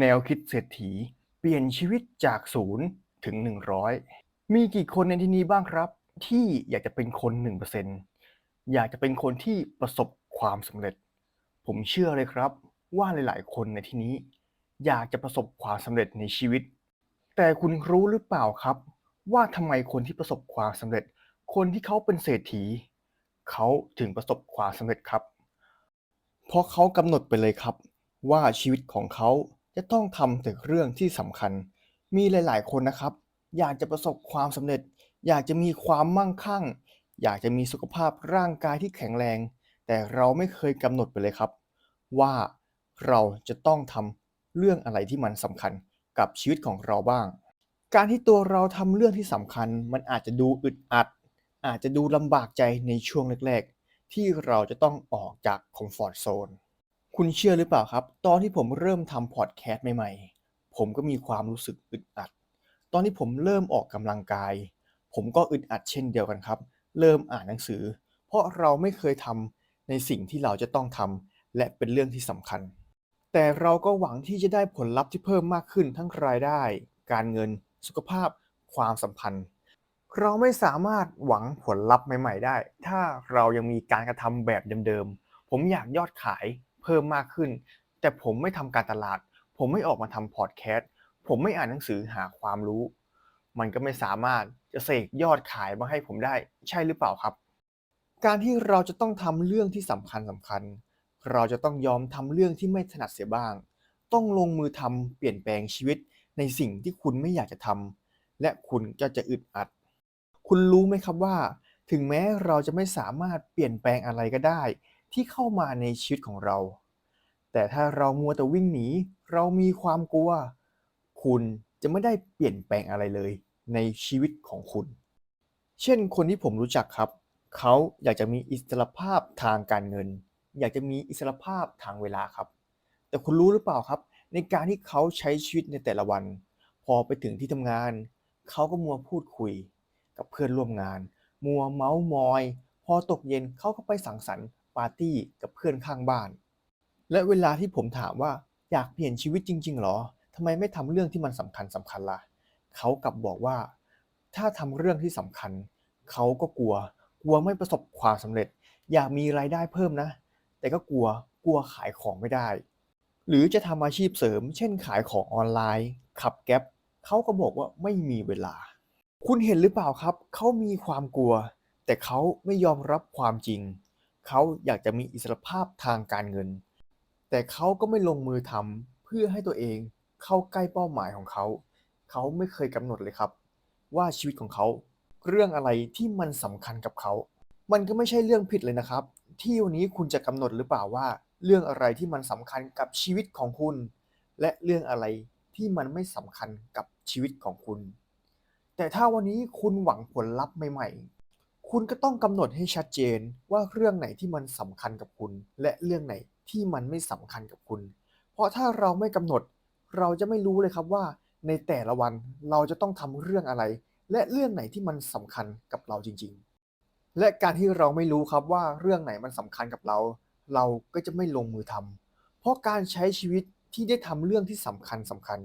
แนวคิดเศรษฐี เปลี่ยนชีวิตจากศูนย์ถึง 100 มีกี่คนในที่นี้บ้างครับ ที่อยากจะเป็นคน 1%อยากจะเป็นคนที่ประสบความสำเร็จ ผมเชื่อเลยครับว่าหลาย ๆ คนในที่นี้ อยากจะประสบความสำเร็จในชีวิต แต่คุณรู้หรือเปล่าครับ ว่าทำไมคนที่ประสบความสำเร็จ คนที่เขาเป็นเศรษฐี เขาถึงประสบความสำเร็จครับ เพราะเขากำหนดไปเลยครับ ว่าชีวิตของเขา จะต้องทำแต่เรื่องที่สำคัญ มีหลาย ๆ คนนะครับ อยากจะประสบความสำเร็จ อยากจะมีความมั่งคั่ง อยากจะมีสุขภาพร่างกายที่แข็งแรง แต่เราไม่เคยกำหนดไปเลยครับ ว่าเราจะต้องทำเรื่องอะไรที่มันสำคัญกับชีวิตของเราบ้าง การที่ตัวเราทำเรื่องที่สำคัญ มันอาจจะดูอึดอัด อาจจะดูลำบากใจในช่วงแรก ๆ ที่เราจะต้องออกจากคอมฟอร์ z โซน คุณเชื่อหรือเปล่าครับ ตอนที่ผมเริ่มทำพอดแคสต์ใหม่ๆ ผมก็มีความรู้สึกอึดอัด ตอนที่ผมเริ่มออกกำลังกาย ผมก็อึดอัดเช่นเดียวกันครับ เริ่มอ่านหนังสือ เพราะเราไม่เคยทำในสิ่งที่เราจะต้องทำและเป็นเรื่องที่สำคัญ แต่เราก็หวังที่จะได้ผลลัพธ์ที่เพิ่มมากขึ้นทั้งรายได้ การเงิน สุขภาพ ความสัมพันธ์ เราไม่สามารถหวังผลลัพธ์ใหม่ ๆ ได้ ถ้าเรายังมีการกระทำแบบเดิมๆ ผมอยากยอดขาย เพิ่มมากขึ้น แต่ผมไม่ทำการตลาด ผมไม่ออกมาทำพอดแคสต์ผมไม่อ่านหนังสือหาความรู้ มันก็ไม่สามารถจะเสกยอดขายมาให้ผมได้ใช่หรือเปล่าครับ การที่เราจะต้องทำเรื่องที่สำคัญสำคัญ เราจะต้องยอมทำเรื่องที่ไม่ถนัดเสียบ้าง ต้องลงมือทำเปลี่ยนแปลงชีวิตในสิ่งที่คุณไม่อยากจะทำและคุณก็จะอึดอัด คุณรู้ไหมครับว่า ถึงแม้เราจะไม่สามารถเปลี่ยนแปลงอะไรก็ได้ ที่เข้ามาในชีวิตของเรา แต่ถ้าเรามัวแต่วิ่งหนี เรามีความกลัว คุณจะไม่ได้เปลี่ยนแปลงอะไรเลย ในชีวิตของคุณ เช่นคนที่ผมรู้จักครับ เขาอยากจะมีอิสรภาพทางการเงิน อยากจะมีอิสรภาพทางเวลาครับ แต่คุณรู้หรือเปล่าครับ ในการที่เขาใช้ชีวิตในแต่ละวัน พอไปถึงที่ทำงาน เขาก็มัวพูดคุย กับเพื่อนร่วมงาน มัวเมาส์มอย พอตกเย็นเขาก็ไปสังสรรค์ ปาร์ตี้กับเพื่อนข้างบ้าน และเวลาที่ผมถามว่าอยากเปลี่ยนชีวิตจริง ๆ หรอทำไมไม่ทำเรื่องที่มันสำคัญสำคัญล่ะ เขากลับบอกว่า ถ้าทำเรื่องที่สำคัญ เขาก็กลัว กลัวไม่ประสบความสำเร็จ อยากมีรายได้เพิ่มนะ แต่ก็กลัว กลัวขายของไม่ได้ หรือจะทำอาชีพเสริม เช่นขายของออนไลน์ ขับแก๊ปเขาก็บอกว่าไม่มีเวลา คุณเห็นหรือเปล่าครับ เขามีความกลัว แต่เขาไม่ยอมรับความจริง เขาอยากจะมีอิสรภาพทางการเงิน แต่เขาก็ไม่ลงมือทำเพื่อให้ตัวเองเข้าใกล้เป้าหมายของเขา เขาไม่เคยกำหนดเลยครับ ว่าชีวิตของเขา เรื่องอะไรที่มันสำคัญกับเขา มันก็ไม่ใช่เรื่องผิดเลยนะครับ ที่วันนี้คุณจะกำหนดหรือเปล่าว่า เรื่องอะไรที่มันสำคัญกับชีวิตของคุณ และเรื่องอะไรที่มันไม่สำคัญกับชีวิตของคุณ แต่ถ้าวันนี้คุณหวังผลลัพธ์ใหม่ คุณก็ต้องกำหนดให้ชัดเจนว่าเรื่องไหนที่มันสำคัญกับคุณ และเรื่องไหนที่มันไม่สำคัญกับคุณ เพราะถ้าเราไม่กำหนด เราจะไม่รู้เลยครับว่า ในแต่ละวันเราจะต้องทำเรื่องอะไร และเรื่องไหนที่มันสำคัญกับเราจริง ๆ และการที่เราไม่รู้ครับว่าเรื่องไหนมันสำคัญกับเรา เราก็จะไม่ลงมือทำเพราะการใช้ชีวิตที่ได้ทำเรื่องที่สำคัญสำคัญ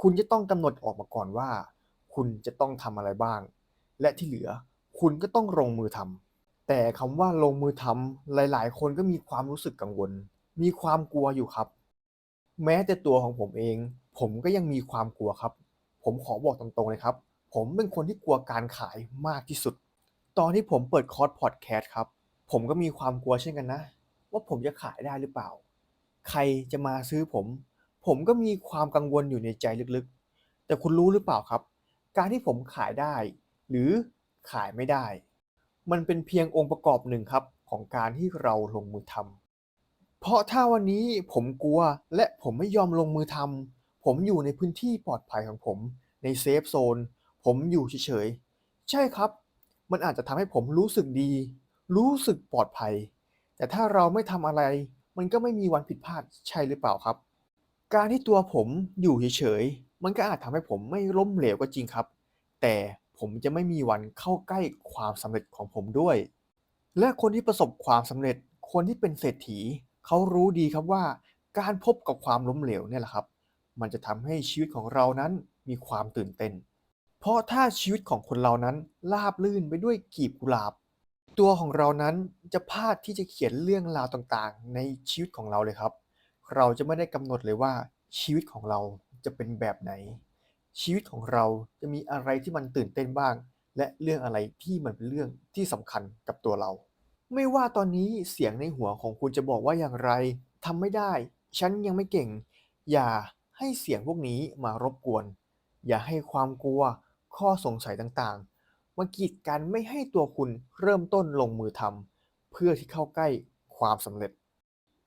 คุณจะต้องกำหนดออกมาก่อนว่า คุณจะต้องทำอะไรบ้าง และที่เหลือ คุณก็ต้องลงมือทำแต่คำว่าลงมือทำหลาย ๆ คนก็มีความรู้สึกกังวล มีความกลัวอยู่ครับ แม้แต่ตัวของผมเอง ผมก็ยังมีความกลัวครับ ผมขอบอกตรงๆเลยครับ ผมเป็นคนที่กลัวการขายมากที่สุด ตอนที่ผมเปิดคอร์สพอดแคสต์ครับ ผมก็มีความกลัวเช่นกันนะ ว่าผมจะขายได้หรือเปล่า ใครจะมาซื้อผม ผมก็มีความกังวลอยู่ในใจลึกๆ แต่คุณรู้หรือเปล่าครับ การที่ผมขายได้ หรือ ขายไม่ได้ มันเป็นเพียงองค์ประกอบหนึ่งครับของการที่เราลงมือทำเพราะถ้าวันนี้ผมกลัวและผมไม่ยอมลงมือทำผมอยู่ในพื้นที่ปลอดภัยของผม ในเซฟโซน ผมอยู่เฉยๆ ใช่ครับ มันอาจจะทำให้ผมรู้สึกดี รู้สึกปลอดภัย แต่ถ้าเราไม่ทำอะไร มันก็ไม่มีวันผิดพลาดใช่หรือเปล่าครับ การที่ตัวผมอยู่เฉยๆ มันก็อาจทำให้ผมไม่ล้มเหลวก็จริงครับ แต่ ผมจะไม่มีวันเข้าใกล้ความสำเร็จของผมด้วย และคนที่ประสบความสำเร็จ คนที่เป็นเศรษฐี เขารู้ดีครับว่า การพบกับความล้มเหลวเนี่ยแหละครับ มันจะทำให้ชีวิตของเรานั้นมีความตื่นเต้น เพราะถ้าชีวิตของคนเรานั้นราบรื่นไปด้วยกลีบกุหลาบ ตัวของเรานั้นจะพลาดที่จะเขียนเรื่องราวต่างๆ ในชีวิตของเราเลยครับ เราจะไม่ได้กำหนดเลยว่าชีวิตของเราจะเป็นแบบไหน ชีวิตของเราจะมีอะไรที่มันตื่นเต้นบ้าง และเรื่องอะไรที่มันเป็นเรื่องที่สำคัญกับตัวเรา ไม่ว่าตอนนี้เสียงในหัวของคุณจะบอกว่าอย่างไรทำไม่ได้ ฉันยังไม่เก่ง อย่าให้เสียงพวกนี้มารบกวน อย่าให้ความกลัว ข้อสงสัยต่างๆ มากีดกันไม่ให้ตัวคุณเริ่มต้นลงมือทำเพื่อที่เข้าใกล้ความสำเร็จ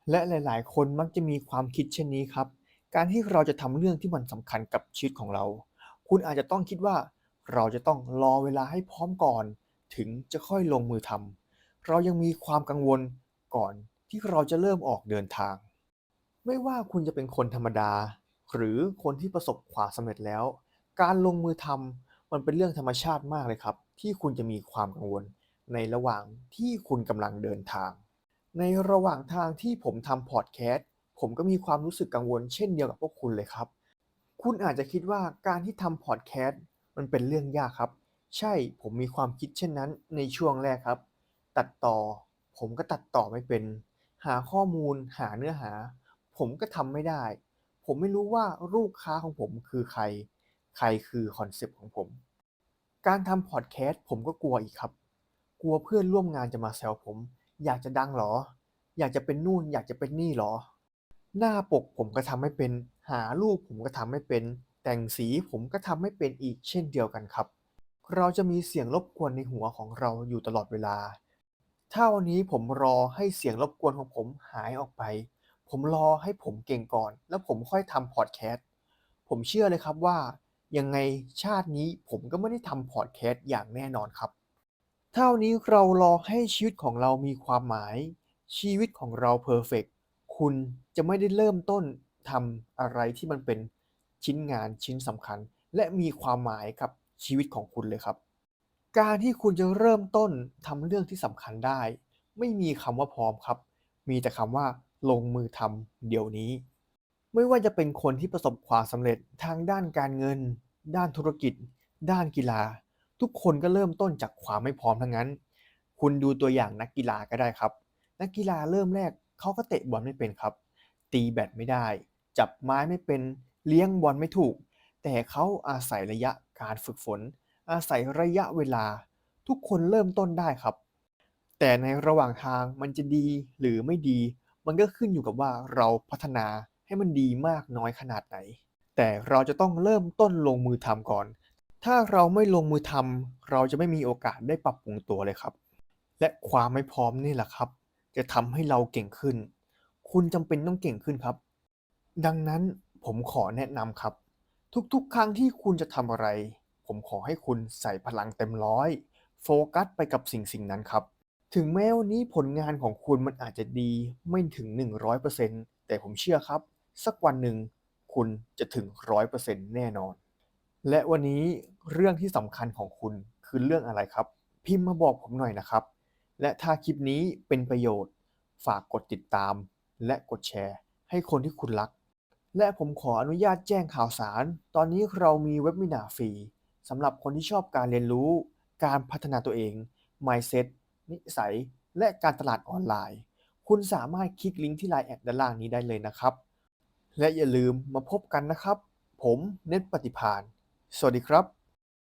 และหลาย ๆ คนมักจะมีความคิดเช่นนี้ครับ การที่เราจะทำเรื่องที่มันสำคัญกับชีวิตของเรา คุณอาจจะต้องคิดว่า เราจะต้องรอเวลาให้พร้อมก่อน ถึงจะค่อยลงมือทำเรายังมีความกังวลก่อนที่เราจะเริ่มออกเดินทาง ไม่ว่าคุณจะเป็นคนธรรมดา หรือคนที่ประสบความสำเร็จแล้ว การลงมือทำมันเป็นเรื่องธรรมชาติมากเลยครับ ที่คุณจะมีความกังวล ในระหว่างที่คุณกำลังเดินทาง ในระหว่างทางที่ผมทำพอดแคสต์ ผมก็มีความรู้สึกกังวลเช่นเดียวกับพวกคุณเลยครับ คุณอาจจะคิดว่าการที่ทำพอดแคสต์มันเป็นเรื่องยากครับ ใช่ผมมีความคิดเช่นนั้นในช่วงแรกครับ ตัดต่อ ผมก็ตัดต่อไม่เป็น หาข้อมูล หาเนื้อหา ผมก็ทำไม่ได้ ผมไม่รู้ว่าลูกค้าของผมคือใคร ใครคือคอนเซปต์ของผม การทำพอดแคสต์ผมก็กลัวอีกครับ กลัวเพื่อนร่วมงานจะมาแซวผม อยากจะดังเหรอ อยากจะเป็นนู่น อยากจะเป็นนี่เหรอ หน้าปกผมก็ทำไม่เป็น หารูปผมก็ทำไม่เป็น แต่งสีผมก็ทำไม่เป็นอีกเช่นเดียวกันครับ เราจะมีเสียงรบกวนในหัวของเราอยู่ตลอดเวลา ถ้าวันนี้ผมรอให้เสียงรบกวนของผมหายออกไป ผมรอให้ผมเก่งก่อน แล้วผมค่อยทำพอดแคสต์ ผมเชื่อเลยครับว่า ยังไงชาตินี้ผมก็ไม่ได้ทำพอดแคสต์อย่างแน่นอนครับ เท่านี้เรารอให้ชีวิตของเรามีความหมาย ชีวิตของเราเพอร์เฟกต คุณจะไม่ได้เริ่มต้นทำอะไรที่มันเป็นชิ้นงานชิ้นสำคัญ และมีความหมายกับชีวิตของคุณเลยครับ การที่คุณจะเริ่มต้นทำเรื่องที่สำคัญได้ ไม่มีคำว่าพร้อมครับ มีแต่คำว่าลงมือทำเดี๋ยวนี้ ไม่ว่าจะเป็นคนที่ประสบความสำเร็จทางด้านการเงิน ด้านธุรกิจ ด้านกีฬา ทุกคนก็เริ่มต้นจากความไม่พร้อมทั้งนั้น คุณดูตัวอย่างนักกีฬาก็ได้ครับ นักกีฬาเริ่มแรก เขาก็เตะบอลไม่เป็นครับ ตีแบดไม่ได้ จับไม้ไม่เป็นเลี้ยงบอลไม่ถูก แต่เขาอาศัยระยะการฝึกฝน อาศัยระยะเวลา ทุกคนเริ่มต้นได้ครับ แต่ในระหว่างทางมันจะดีหรือไม่ดี มันก็ขึ้นอยู่กับว่าเราพัฒนาให้มันดีมากน้อยขนาดไหน แต่เราจะต้องเริ่มต้นลงมือทำก่อน ถ้าเราไม่ลงมือทำเราจะไม่มีโอกาสได้ปรับปรุงตัวเลยครับ และความไม่พร้อมนี่แหละครับ จะทำให้เราเก่งขึ้น คุณจำเป็นต้องเก่งขึ้นครับ ดังนั้นผมขอแนะนำครับ ทุกๆ ครั้งที่คุณจะทำอะไร ผมขอให้คุณใส่พลังเต็มร้อย โฟกัสไปกับสิ่งสิ่งนั้นครับ ถึงแม้วันนี้ผลงานของคุณมันอาจจะดีไม่ถึง 100%แต่ผมเชื่อครับ สักวันหนึ่งคุณจะถึง 100%แน่นอน และวันนี้เรื่องที่สำคัญของคุณคือเรื่องอะไรครับ พิมพ์มาบอกผมหน่อยนะครับ และถ้าคลิปนี้เป็นประโยชน์ ฝากกดติดตาม และกดแชร์ ให้คนที่คุณรัก และผมขออนุญาตแจ้งข่าวสาร ตอนนี้เรามีเว็บมินาฟรีสำหรับคนที่ชอบการเรียนรู้ การพัฒนาตัวเอง mindset นิสัย และการตลาดออนไลน์ คุณสามารถคลิกลิงก์ที่ไลน์แอดด้านล่างนี้ได้เลยนะครับ และอย่าลืมมาพบกันนะครับ ผมเน็ตปฏิพาน สวัสดีครับ